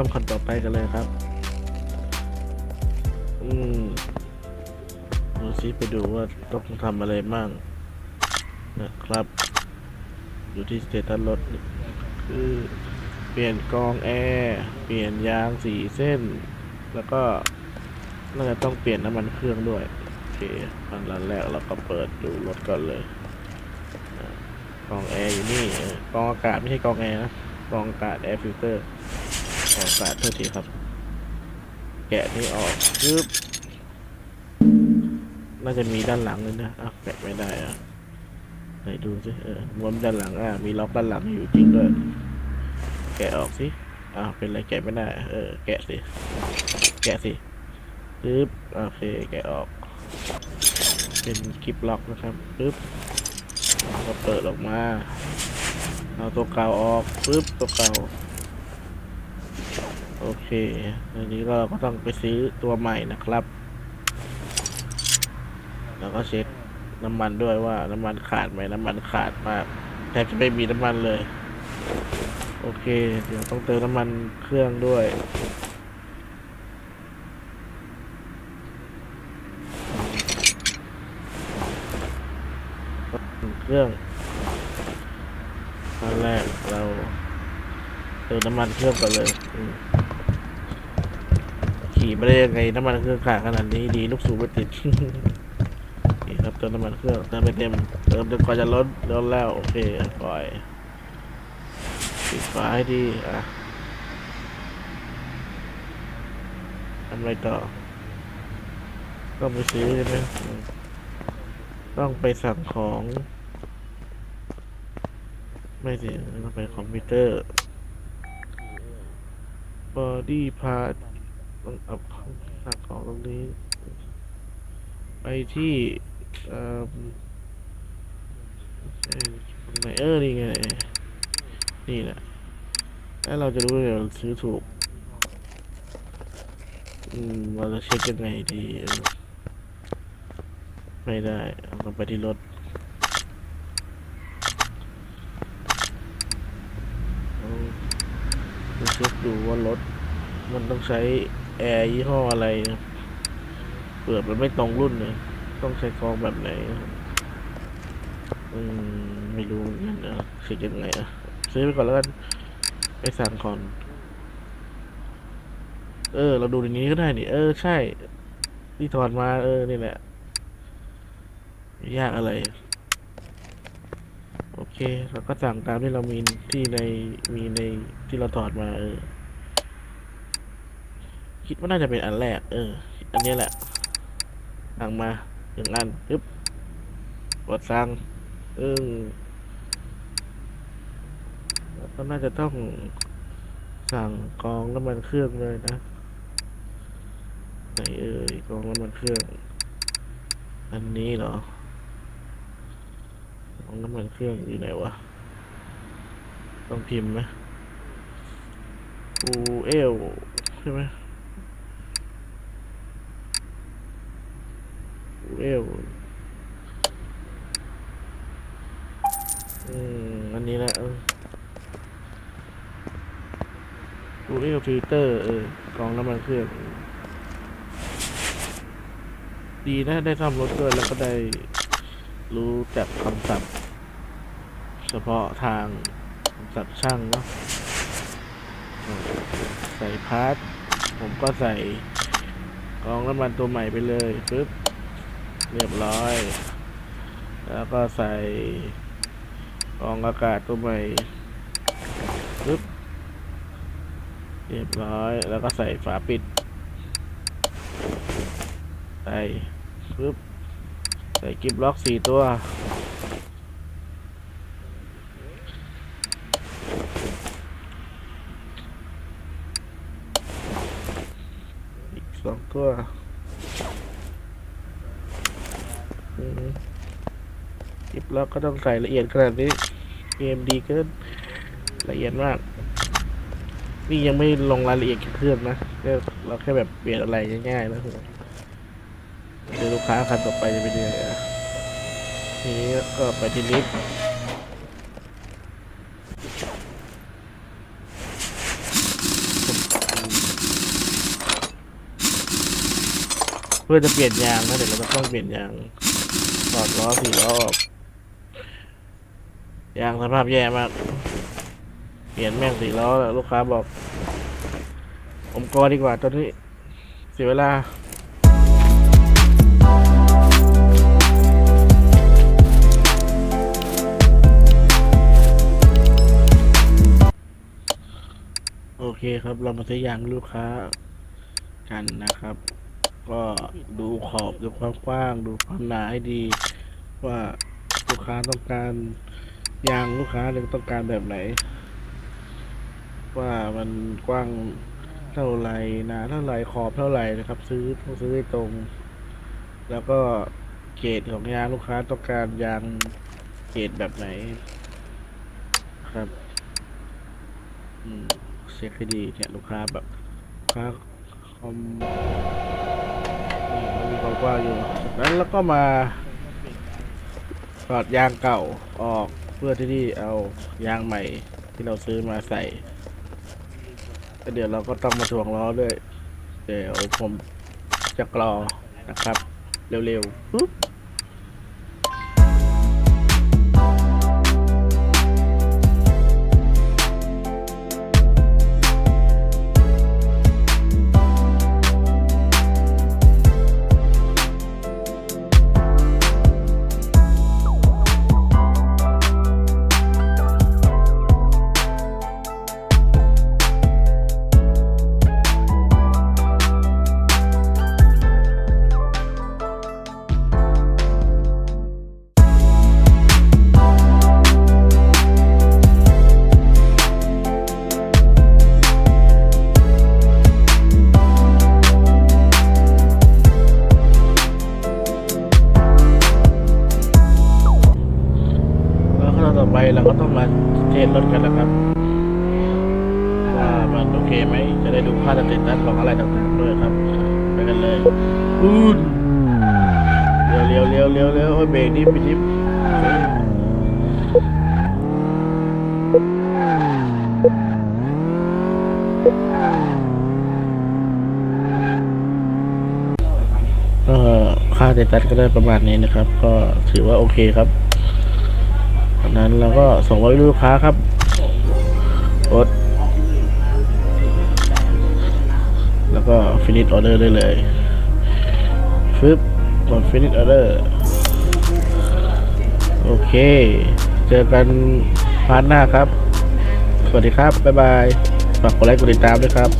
ซ่อมคันต่อไปกันเลยครับ อืมดูซิไปดูว่าต้องทำอะไรบ้างนะครับ อยู่ที่สเตตัสรถคือเปลี่ยนกองแอร์เปลี่ยนยางสีเส้น แล้วก็น่าจะต้องเปลี่ยนน้ำมันเครื่องด้วยโอเคอันแรกเราก็เปิดดูรถก่อนเลยกองแอร์อยู่นี่กองอากาศไม่ใช่กองแอร์นะกองอากาศแอร์ฟิลเตอร์ องอกาศโทษทีครับ แกะนี่ออกปึ๊บน่าจะมีด้านหลังเลยนะอะแกะไม่ได้อะไหนดูสิเออม้วนด้านหลังอะมีล็อกด้านหลังอยู่จริงด้วยแกะออกสิอ้าวเป็นไรแกะไม่ได้ เออ แกะสิ แกะสิปึ๊บโอเค แกะออก เป็นกิฟล็อกนะครับปึ๊บก็เปิดออกมา เอาตัวเก่าออกปึ๊บตัวเก่า โอเคอันนี้ก็เราก็ต้องไปซื้อตัวใหม่นะครับ แล้วก็เช็คน้ำมันด้วยว่าน้ำมันขาดไหมน้ำมันขาดมากแทบจะไม่มีน้ำมันเลย โอเค เดี๋ยวต้องเติมน้ำมันเครื่องด้วยเครื่องตอนแรกเราเติมน้ำมันเครื่องก่อนเลยอื ขี่ไม่ได้ยังไงน้ำมันเครื่องขาดขนาดนี้ดีลูกสูบไม่ติด นี่ครับเติมน้ำมันเครื่องเติมไปเต็มเติมจนกว่าจะลดลดแล้วโอเคปล่อยปิดฝาให้ดีอะทำไรต่อต้องไปซื้อใช่ไหมต้องไปสั่งของ ไม่สิต้องไปคอมพิวเตอร์บอ ดี้พาร์ต้องเอาของสั่งของตรงนี้ ไปที่เอ่อไหนเออนี่ไง นี่แหละแล้วเราจะรู้ว่าเราซื้อถูก อืมเราจะเช็คยังไงดี ไม่ได้เอาไปที่รถเอาเช็คดูว่ารถมันต้องใช้ แอร์ยี่ห้ออะไรนะเปิดมันไม่ตรงรุ่นเลยต้องใช้กองแบบไหนอืมไม่รู้เหมือนกันนะเช็คยังไงอะซื้อไปก่อนแล้วกันไปสั่งก่อนเออ เราดูในนี้ก็ได้นี่ เออ ใช่ ที่ถอดมา เออ นี่แหละ ยากอะไร โอเค เราก็สั่งตามที่เรามีที่ในมีในที่เราถอดมา เออ คิดว่าน่าจะเป็นอันแรก เออ อันนี้แหละสั่งมาหนึ่งอันปึ๊บกดสั่งออแล้วก็น่าจะต้องสั่งกองน้ำมันเครื่องเลยนะไหนเอ่ยกองน้ำมันเครื่อง อันนี้เหรอกองน้ำมันเครื่องอยู่ไหนวะต้องพิมพ์ไหมอูเอลใช่ไหม เอลอืมอันนี้แหละดูเรียกฟิลเตอร์เออกองน้ำมันเครื่อง ดีนะได้ซ่อมรถด้วยแล้วก็ได้รู้จักคำศัพท์ เฉพาะทางคำศัพท์ช่างเนาะใส่พาร์ทผมก็ใส่กองน้ำมันตัวใหม่ไปเลยปึ๊บ เรียบร้อย แล้วก็ใส่กองอากาศตัวใหม่ปึ๊บเรียบร้อย แล้วก็ใส่ฝาปิด ใส่ปึ๊บใส่กิฟล็อกสี่ตัวอีกสองตัว จิบแล้วก็ต้องใส่ละเอียดขนาดนี้ เกมดีเกินละเอียดมาก นี่ยังไม่ลงรายละเอียดเครื่องนะเราแค่แบบเปลี่ยนอะไรง่ายๆนะเดี๋ยวลูกค้าคันต่อไปจะไป็นยังไงนี้ก็ไปที่ลิฟต์เพื่อจะเปลี่ยนยางนะเดี๋ยวเราจะต้องเปลี่ยนยาง ถอดล้อสี่ล้อออกยางสภาพแย่มาก เปลี่ยนแม่งสี่ล้อแล้วลูกค้าบอก ผมกอดีกว่าตอนนี้ เสียเวลาโอเคครับ เรามาซื้อยางลูกค้ากันนะครับ ก็ดูขอบดูความกว้าง ดูความหนาให้ดี ว่าลูกค้าต้องการยางลูกค้าเนี่ยต้องการแบบไหน ว่ามันกว้างเท่าไหร่นาเท่าไหร่ขอบเท่าไหร่นะครับ ซื้อต้องซื้อให้ตรง แล้วก็เกรดของยางลูกค้าต้องการยางเกรดแบบไหน ครับอืมเช็คให้ดีเนี่ยลูกค้าแบบลูกค้าคอม มันมีความกว้างอยู่จากนั้นแล้วก็มาถอดยางเก่าออกเพื่อที่ที่เอายางใหม่ที่เราซื้อมาใส่แล้วเดี๋ยวเราก็ต้องมาทวงล้อด้วย เดี๋ยวผมจะกรอนะครับ เร็วๆปึ๊บ ไปเราก็ต้องมาเทสรถกันนะครับว่ามันโอเคไหมจะได้ดูค่าตัดสินนั้นของอะไรต่างๆด้วยครับ ไปกันเลยอูนเร็วเร็วเร็วเร็วเร็วโอ้ยเบรกดิบไปดิบก็ค่าเตตัสก็ได้ประมาณนี้นะครับ ก็ถือว่าโอเคครับจาก นั้นเราก็ส่งไว้ลูกค้าครับกดแล้วก็ finish order ได้เลยฟึบกด finish order โอเค เจอกันพาร์ทหน้าครับ สวัสดีครับ บ๊ายบาย ฝากกดไลค์กดติดตามด้วยครับ